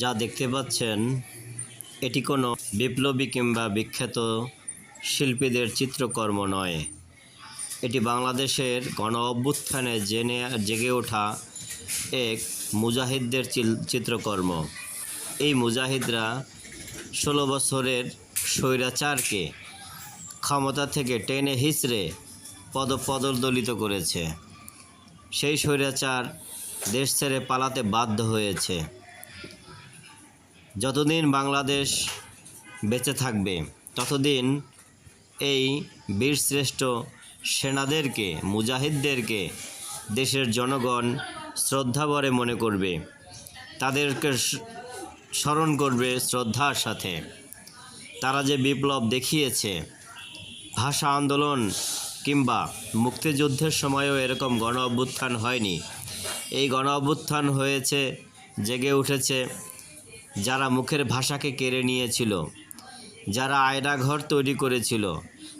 যা দেখতে পাচ্ছেন, এটি কোনো বিপ্লবী কিংবা বিখ্যাত শিল্পীদের চিত্রকর্ম নয়। এটি বাংলাদেশের গণ অভ্যুত্থানে জেনে, জেগে ওঠা এক মুজাহিদদের চিত্রকর্ম। এই মুজাহিদরা ষোলো বছরের স্বৈরাচারকে ক্ষমতা থেকে টেনে হিচড়ে পদ পদদলিত করেছে। সেই স্বৈরাচার দেশ ছেড়ে পালাতে বাধ্য হয়েছে। যতদিন বাংলাদেশ বেঁচে থাকবে, ততদিন এই বীরশ্রেষ্ঠ সেনাদেরকে, মুজাহিদদেরকে দেশের জনগণ শ্রদ্ধাভরে মনে করবে। তাদেরকে স্মরণ করবে শ্রদ্ধার সাথে। তারা যে বিপ্লব দেখিয়েছে, ভাষা আন্দোলন কিংবা মুক্তিযুদ্ধের সময়ও এরকম গণ অভ্যুত্থান হয়নি। এই গণ অভ্যুত্থান হয়েছে, জেগে উঠেছে যারা মুখের ভাষাকে কেড়ে নিয়েছিল, যারা আয়নাঘর তৈরি করেছিল,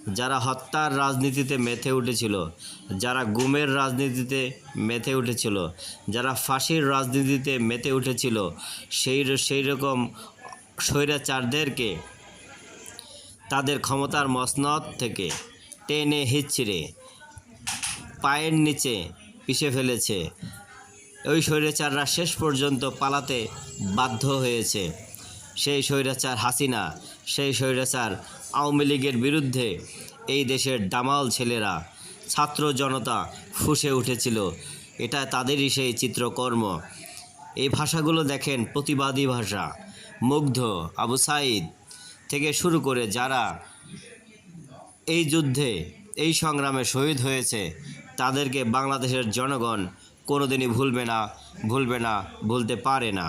যারা হত্যার রাজনীতিতে মেতে উঠেছিল, যারা গুমের রাজনীতিতে মেতে উঠেছিল, যারা ফাঁসির রাজনীতিতে মেতে উঠেছিল, সেই সেই রকম স্বৈরাচারদেরকে তাদের ক্ষমতার মসনদ থেকে টেনে হিচ্ছিরে পায়ের নিচে পিষে ফেলেছে ওই স্বৈরাচাররা শেষ পর্যন্ত পালাতে বাধ্য হয়েছে। সেই স্বৈরাচার হাসিনা, সেই স্বৈরাচার আওয়ামী লীগের বিরুদ্ধে এই দেশের দামাল ছেলেরা, ছাত্র জনতা ফুসে উঠেছিল। এটা তাদেরই সেই চিত্রকর্ম। এই ভাষাগুলো দেখেন প্রতিবাদী ভাষা। মুগ্ধ আবু সাইদ থেকে শুরু করে যারা এই যুদ্ধে, এই সংগ্রামে শহীদ হয়েছে, তাদেরকে বাংলাদেশের জনগণ কোনোদিনই ভুলবে না ভুলবে না ভুলতে পারে না।